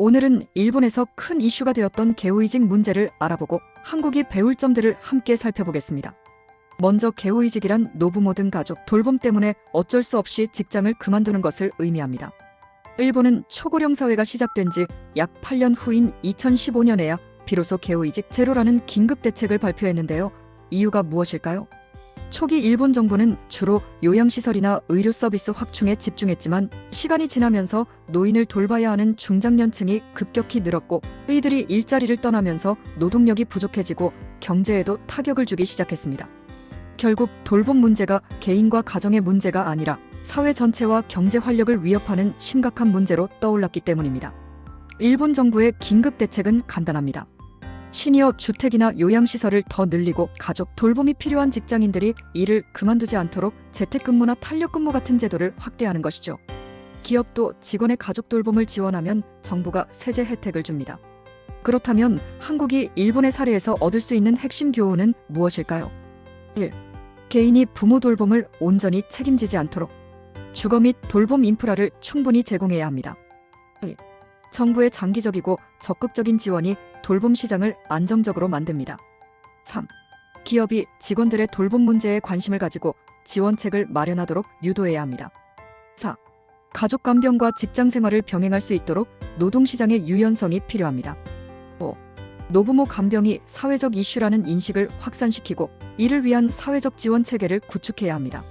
오늘은 일본에서 큰 이슈가 되었던 개우이직 문제를 알아보고 한국이 배울 점들을 함께 살펴보겠습니다. 먼저 개우이직이란 노부모 등 가족 돌봄 때문에 어쩔 수 없이 직장을 그만두는 것을 의미합니다. 일본은 초고령 사회가 시작된 지 약 8년 후인 2015년에야 비로소 개우이직 제로라는 긴급 대책을 발표했는데요. 이유가 무엇일까요? 초기 일본 정부는 주로 요양시설이나 의료 서비스 확충에 집중했지만 시간이 지나면서 노인을 돌봐야 하는 중장년층이 급격히 늘었고 이들이 일자리를 떠나면서 노동력이 부족해지고 경제에도 타격을 주기 시작했습니다. 결국 돌봄 문제가 개인과 가정의 문제가 아니라 사회 전체와 경제 활력을 위협하는 심각한 문제로 떠올랐기 때문입니다. 일본 정부의 긴급 대책은 간단합니다. 시니어 주택이나 요양시설을 더 늘리고 가족 돌봄이 필요한 직장인들이 일을 그만두지 않도록 재택근무나 탄력근무 같은 제도를 확대하는 것이죠. 기업도 직원의 가족 돌봄을 지원하면 정부가 세제 혜택을 줍니다. 그렇다면 한국이 일본의 사례에서 얻을 수 있는 핵심 교훈은 무엇일까요? 1. 개인이 부모 돌봄을 온전히 책임지지 않도록 주거 및 돌봄 인프라를 충분히 제공해야 합니다. 2. 정부의 장기적이고 적극적인 지원이 돌봄 시장을 안정적으로 만듭니다. 3. 기업이 직원들의 돌봄 문제에 관심을 가지고 지원책을 마련하도록 유도해야 합니다. 4. 가족 간병과 직장 생활을 병행할 수 있도록 노동 시장의 유연성이 필요합니다. 5. 노부모 간병이 사회적 이슈라는 인식을 확산시키고 이를 위한 사회적 지원 체계를 구축해야 합니다.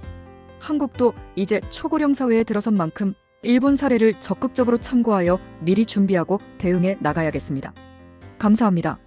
한국도 이제 초고령 사회에 들어선 만큼 일본 사례를 적극적으로 참고하여 미리 준비하고 대응해 나가야겠습니다. 감사합니다.